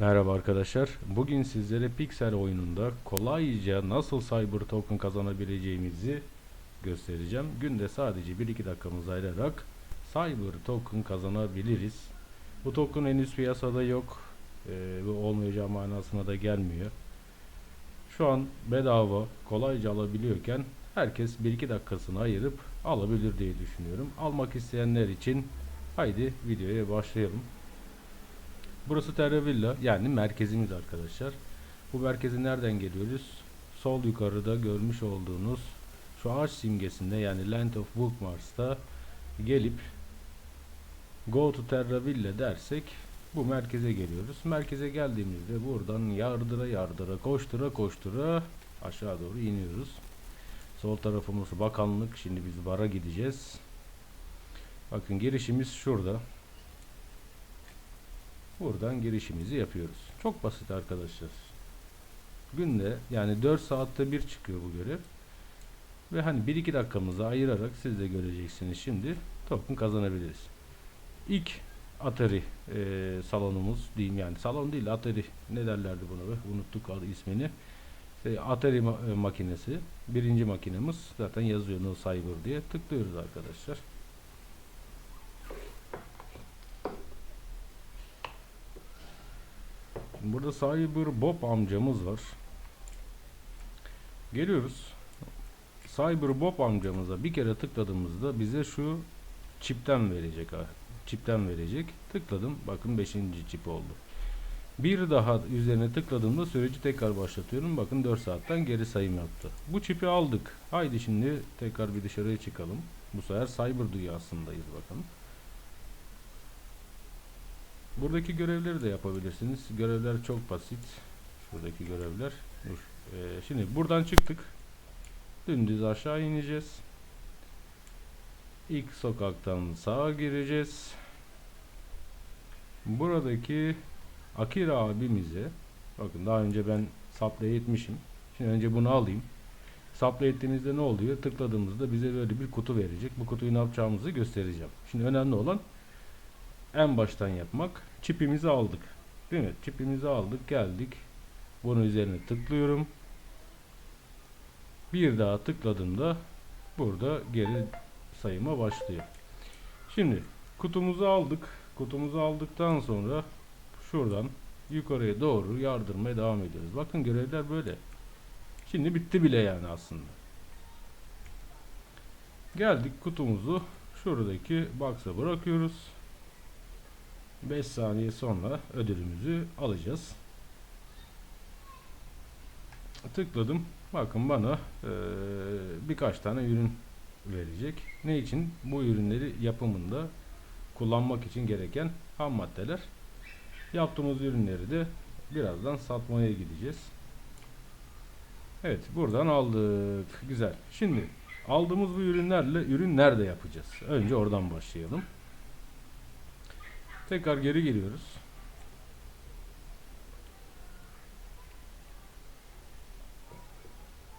Merhaba arkadaşlar. Bugün sizlere Pixel oyununda kolayca nasıl Cyber Token kazanabileceğimizi göstereceğim. Günde sadece 1-2 dakikamızı ayırarak Cyber Token kazanabiliriz. Bu token henüz piyasada yok ee, olmayacağı manasına da gelmiyor. Şu an bedava kolayca alabiliyorken herkes 1-2 dakikasını ayırıp alabilir diye düşünüyorum. Almak isteyenler için haydi videoya başlayalım. Burası Terra Villa yani merkezimiz arkadaşlar. Bu merkeze nereden geliyoruz? Sol yukarıda görmüş olduğunuz şu ağaç simgesinde yani Land of Bookmars'ta gelip Go to Terra Villa dersek bu merkeze geliyoruz. Merkeze geldiğimizde buradan yardıra yardıra koştura koştura aşağı doğru iniyoruz. Sol tarafımız bakanlık. Şimdi biz bara gideceğiz. Bakın girişimiz şurada. Buradan girişimizi yapıyoruz. Çok basit arkadaşlar. Günde yani 4 saatte bir çıkıyor bu görev. Ve hani 1-2 dakikamızı ayırarak siz de göreceksiniz şimdi token kazanabiliriz. İlk Atari e, salonumuz diyeyim yani salon değil Atari ne derlerdi buna be unuttuk adı ismini. İşte Atari ma- e, makinesi birinci makinemiz zaten yazıyor No Cyber diye tıklıyoruz arkadaşlar. Burada Cyber Bob amcamız var. Geliyoruz. Cyber Bob amcamıza bir kere tıkladığımızda bize şu çipten verecek. ha. Çipten verecek. Tıkladım. Bakın 5. çip oldu. Bir daha üzerine tıkladığımda süreci tekrar başlatıyorum. Bakın 4 saatten geri sayım yaptı. Bu çipi aldık. Haydi şimdi tekrar bir dışarıya çıkalım. Bu sefer cyber dünyasındayız bakın. Buradaki görevleri de yapabilirsiniz. Görevler çok basit. Şuradaki görevler. Dur. Ee, şimdi buradan çıktık. Dümdüz aşağı ineceğiz. İlk sokaktan sağa gireceğiz. Buradaki Akira abimize bakın daha önce ben supply etmişim. Şimdi önce bunu alayım. Supply ettiğimizde ne oluyor? Tıkladığımızda bize böyle bir kutu verecek. Bu kutuyu ne yapacağımızı göstereceğim. Şimdi önemli olan en baştan yapmak. Çipimizi aldık. Değil mi? Çipimizi aldık, geldik. Bunun üzerine tıklıyorum. Bir daha tıkladığımda burada geri sayıma başlıyor. Şimdi kutumuzu aldık. Kutumuzu aldıktan sonra şuradan yukarıya doğru yardırmaya devam ediyoruz. Bakın görevler böyle. Şimdi bitti bile yani aslında. Geldik kutumuzu şuradaki box'a bırakıyoruz. 5 saniye sonra ödülümüzü alacağız. Tıkladım. Bakın bana eee, birkaç tane ürün verecek. Ne için? Bu ürünleri yapımında kullanmak için gereken ham maddeler. Yaptığımız ürünleri de birazdan satmaya gideceğiz. Evet, buradan aldık. Güzel. Şimdi aldığımız bu ürünlerle ürün nerede yapacağız? Önce oradan başlayalım. Tekrar geri geliyoruz.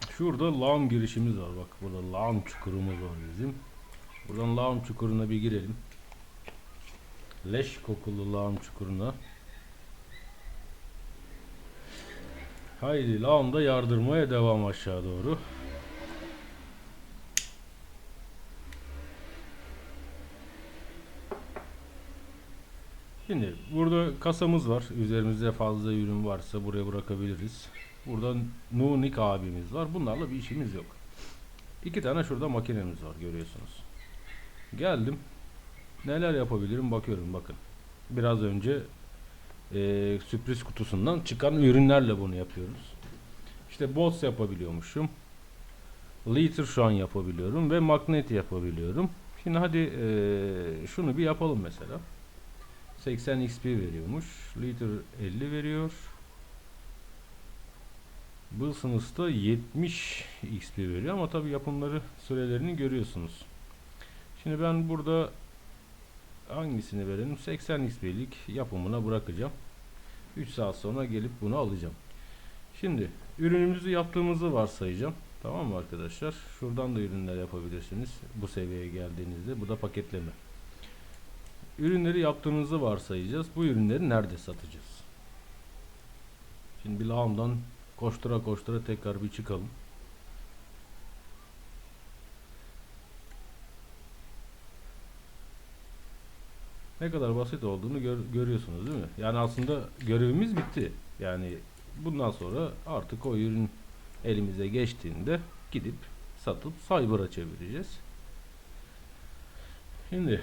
Şurada lağım girişimiz var. Bak burada lağım çukurumuz var bizim. Buradan lağım çukuruna bir girelim. Leş kokulu lağım çukuruna. Haydi lağımda yardırmaya devam aşağı doğru. Şimdi burada kasamız var. Üzerimizde fazla ürün varsa buraya bırakabiliriz. Burada Nunik abimiz var. Bunlarla bir işimiz yok. İki tane şurada makinemiz var görüyorsunuz. Geldim. Neler yapabilirim bakıyorum bakın. Biraz önce eee, sürpriz kutusundan çıkan ürünlerle bunu yapıyoruz. İşte boss yapabiliyormuşum. Liter şu an yapabiliyorum ve magnet yapabiliyorum. Şimdi hadi eee, şunu bir yapalım mesela. 80 XP veriyormuş. Liter 50 veriyor. Bu sınıfta 70 XP veriyor ama tabi yapımları sürelerini görüyorsunuz. Şimdi ben burada hangisini verelim? 80 XP'lik yapımına bırakacağım. 3 saat sonra gelip bunu alacağım. Şimdi ürünümüzü yaptığımızı varsayacağım. Tamam mı arkadaşlar? Şuradan da ürünler yapabilirsiniz. Bu seviyeye geldiğinizde. Bu da paketleme. Ürünleri yaptığımızı varsayacağız. Bu ürünleri nerede satacağız? Şimdi bir lağımdan koştura koştura tekrar bir çıkalım. Ne kadar basit olduğunu gör- görüyorsunuz değil mi? Yani aslında görevimiz bitti. Yani bundan sonra artık o ürün elimize geçtiğinde gidip satıp cyber'a çevireceğiz. Şimdi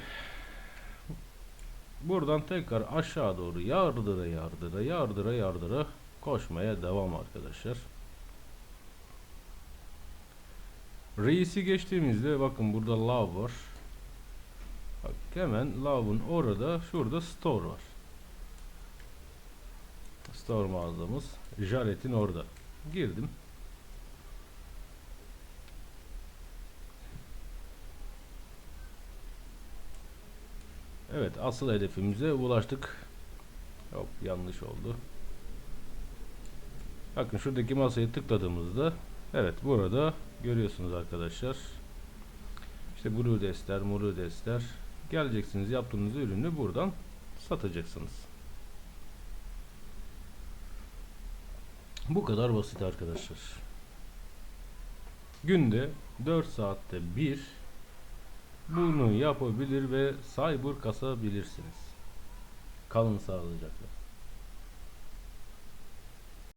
buradan tekrar aşağı doğru yardıra yardıra yardıra yardıra koşmaya devam arkadaşlar. Reis'i geçtiğimizde bakın burada lav var. Bak hemen lavın orada şurada store var. Store mağazamız Jaret'in orada. Girdim. Evet asıl hedefimize ulaştık. Hop yanlış oldu. Bakın şuradaki masaya tıkladığımızda evet burada görüyorsunuz arkadaşlar. İşte blue destler, blue destler geleceksiniz yaptığınız ürünü buradan satacaksınız. Bu kadar basit arkadaşlar. Günde 4 saatte bir bunu yapabilir ve cyber kasabilirsiniz. Kalın sağlıcakla.